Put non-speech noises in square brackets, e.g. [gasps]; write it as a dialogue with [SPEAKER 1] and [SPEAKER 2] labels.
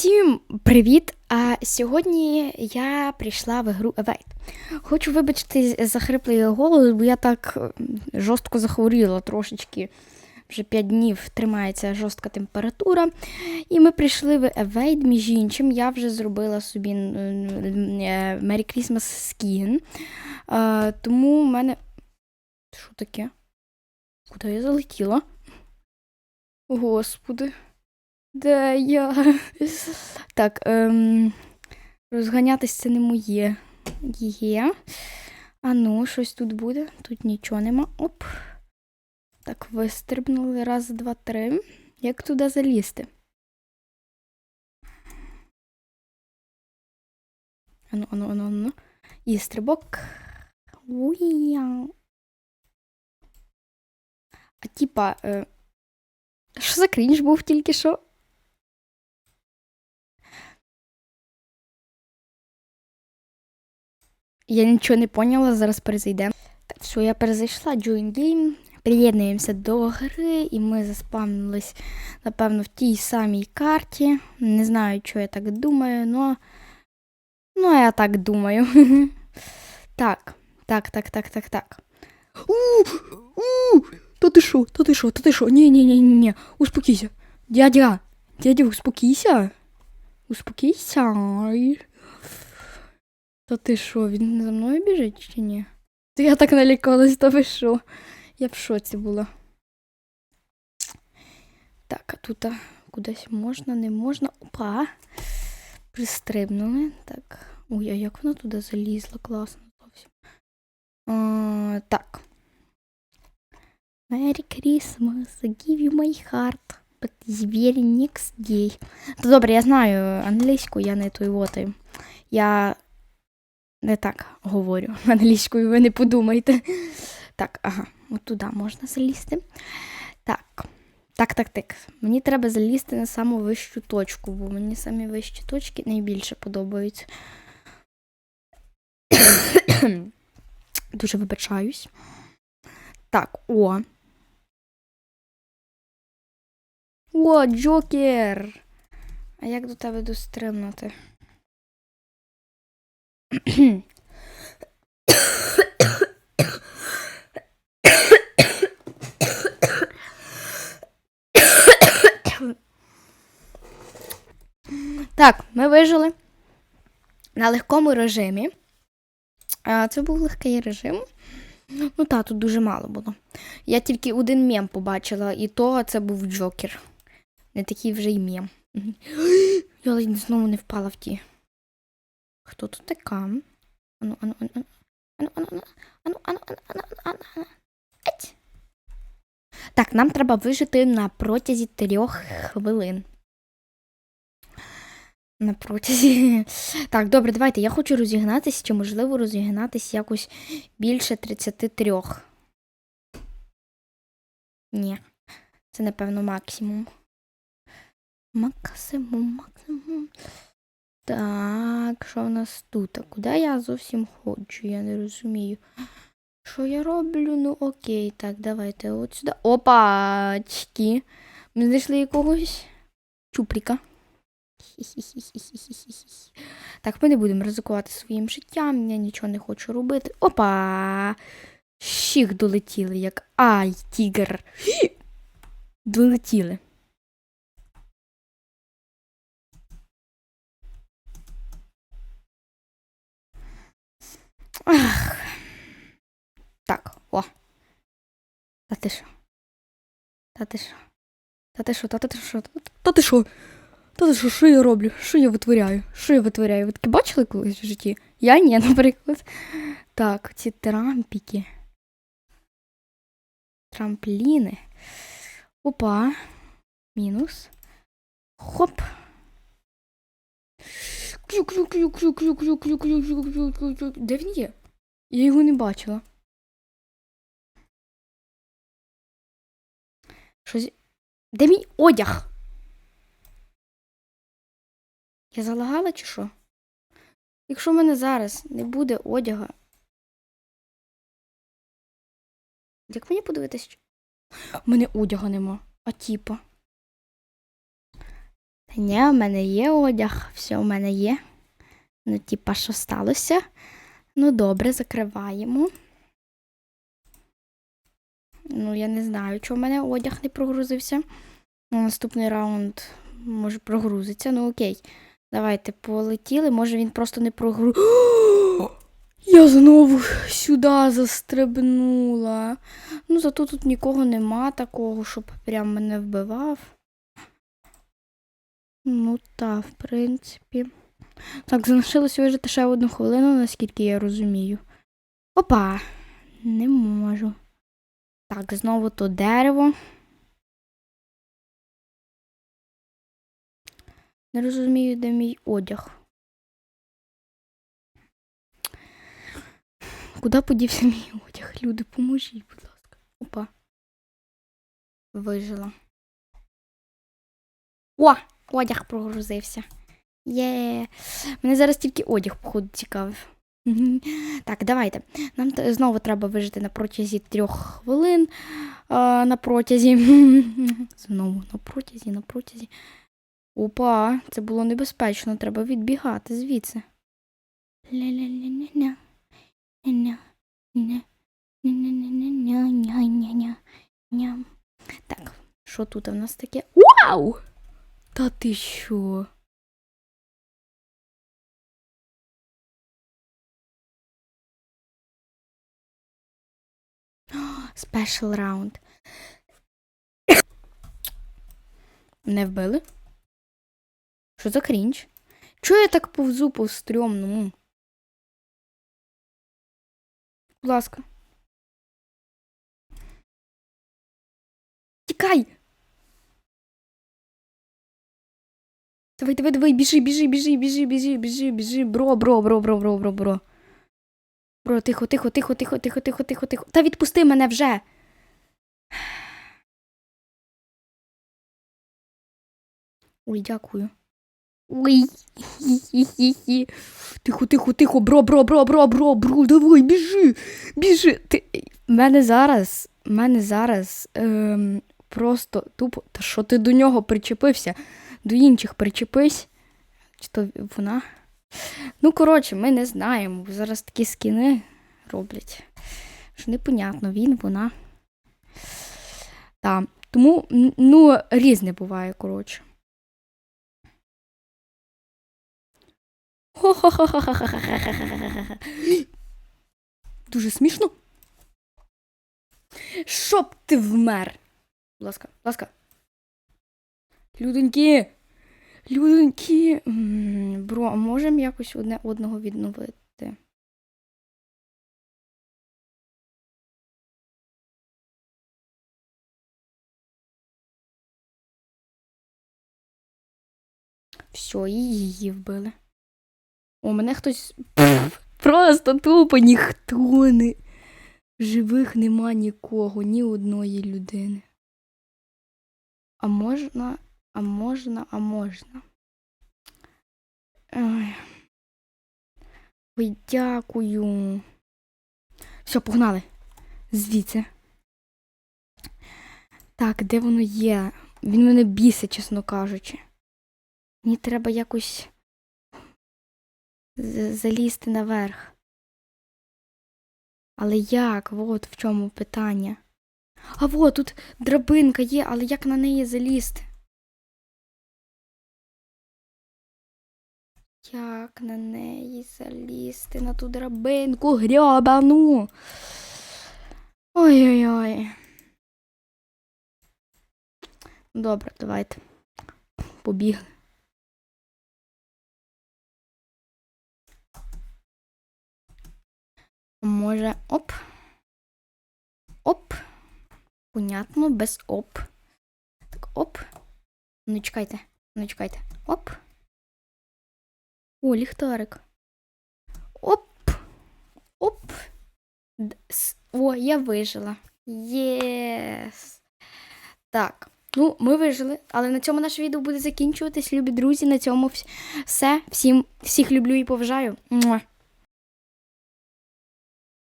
[SPEAKER 1] Усім привіт! А сьогодні я прийшла в гру Evade. Хочу вибачити за хриплий голос, бо я так жорстко захворіла трошечки. Вже 5 днів тримається жорстка температура. І ми прийшли в Evade, між іншим. Я вже зробила собі е, Merry Christmas Skin. Тому в мене. Що таке? Куди я залетіла? Господи. Де я? Так, ем, розганятись це не моє. Є. А ну, щось тут буде. Тут нічого нема. Оп. Так, вистрибнули. Раз, два, три. Як туди залізти? Ану, ану, ану, ану. І стрибок. Уя. А типа. Е... Що за крінж був тільки що? Я нічого не поняла, зараз перезайдемо. Так, все, я перезайшла, Join Game. Приєднуємося до гри, і ми заспавнились, напевно, в тій самій карті. Не знаю, що я так думаю, но. Ну, я так думаю. [laughs] Так, так, так, так, так, так. У, у, та ти що, та ти що, та ти? Ні, ні, ні, ні, ні, успокійся. Дядя, дядя, успокійся. Успокійся. Та ти що, він за мною біжить чи ні? Та я так налякалась, та ви що? Я в шоці була. Так, а тут кудись можна, не можна. Опа. Пристрибнули. Так. Ой, а як вона туди залізла? Класно зовсім. А, так. Merry Christmas, give you my heart, but it's very next day. Та добре, я знаю англійську, я не той воти. Я не так говорю [laughs] англійською, ви не подумайте. Так, ага, от туди можна залізти. Так. Так, так, так. Мені треба залізти на саму вищу точку, бо мені самі вищі точки найбільше подобаються. [coughs] Дуже вибачаюсь. Так, о. О, Джокер! А як до тебе достримнути? Так, ми вижили на легкому режимі. Це був легкий режим. Ну так, тут дуже мало було. Я тільки один мем побачила, і то це був Джокер. Не такий вже й мем. [gasps] Я знову не впала в ті. Хто тут така? Ану, ану, ану, ану, ану, ану, ану, ану, ану, ану, ану, ану. Так, нам треба вижити на протязі трьох хвилин. На протязі. [laughs] Так, добре, давайте. Я хочу розігнатися, чи можливо розігнатися якось більше 33. Ні. Це, напевно, максимум. Максимум, максимум. Так, що в нас тут? А куди я зовсім ходжу? Я не розумію. Що я роблю? Ну окей, так, давайте от сюди. Опачки. Ми знайшли якогось чупріка. Так, ми не будемо ризикувати своїм життям, я нічого не хочу робити. Опа! Щіх долетіли, як ай, тігр. Долетіли. Ах. Так, о. Та ти що? Та ти що? Та ти що? Та ти що? Та ти що? Та ти що, що я роблю? Що я витворяю? Що я витворяю? Ви таке бачили колись в житті? Я ні, наприклад. Так, ці трампіки. Трампліни. Опа. Мінус. Хоп. Де він є? Я його не бачила. Щось. Де мій одяг? Я залагала чи що? Якщо в мене зараз не буде одяга. Як мені подивитись? У мене одяга нема, а типа. Та ні, в мене є одяг, все в мене є. Ну, типа, що сталося? Ну, добре, закриваємо. Ну, я не знаю, чого в мене одяг не прогрузився. Ну, наступний раунд може прогрузиться. Ну окей. Давайте полетіли. Може він просто не прогруз. [gasps] Я знову сюди застрибнула. Ну, зато тут нікого нема такого, щоб прям мене вбивав. Ну, та, в принципі. Так, залишилось вижити ще одну хвилину, наскільки я розумію. Опа! Не можу. Так, знову то дерево. Не розумію, де мій одяг. Куди подівся мій одяг? Люди, поможіть, будь ласка. Опа. Вижила. О! Одяг прогрузився. Є. Мене зараз тільки одяг, походу, цікавив. Так, давайте. Нам знову треба вижити на протязі трьох хвилин. А, на протязі. [laughs] Знову на протязі, на протязі. Опа, це було небезпечно, треба відбігати звідси. Так, що тут у нас таке? Вау! Та ти що? Спешл раунд. Не вбили? Що за крінж? Чого я так повзу по стрьомному? Будь ласка. Тікай! Давай, давай, давай, біжи, біжи, біжи, біжи, біжи, біжи, біжи. Бро, бро, бро, бро, бро, бро, бро. Бро, тихо, тихо, тихо, тихо, тихо, тихо, тихо, тихо. Та відпусти мене вже. Ой, дякую. Ой. Тихо, тихо, тихо, бро, бро, бро, бро, бро, бро, давай, біжи, біжи. Ти... Мене зараз, мене зараз ем, просто тупо. Та що ти до нього причепився? До інших причепись. Чи то вона? Ну, коротше, ми не знаємо. Зараз такі скіни роблять. що Непонятно, він, вона. Так. Тому, ну, різне буває, коротше. [gasps] Дуже смішно. Щоб ти вмер. Будь ласка, будь ласка. Люденьки! Людоньки. Бро, а можемо якось одне одного відновити? Все, і її вбили. О, мене хтось. [laughs] Просто тупо ніхто не. Живих нема нікого, ні одної людини. А можна, а можна, а можна. Ой. Дякую. Все, погнали. Звідси. Так, де воно є? Він мене бісить, чесно кажучи. Мені треба якось залізти наверх. Але як? Вот в чому питання. А вот тут драбинка є, але як на неї залізти? Як на неї залізти на ту драбинку грьобану? Ой-ой-ой. Добре, давайте. Побігли. Може, оп. Оп. Понятно, без оп. Так, оп. Ну, чекайте. Ну, чекайте. Оп. О, ліхтарик. Оп. Оп. О, я вижила. Єс. Так. Ну, ми вижили, але на цьому наше відео буде закінчуватись, любі друзі. На цьому все. Всім всіх люблю і поважаю.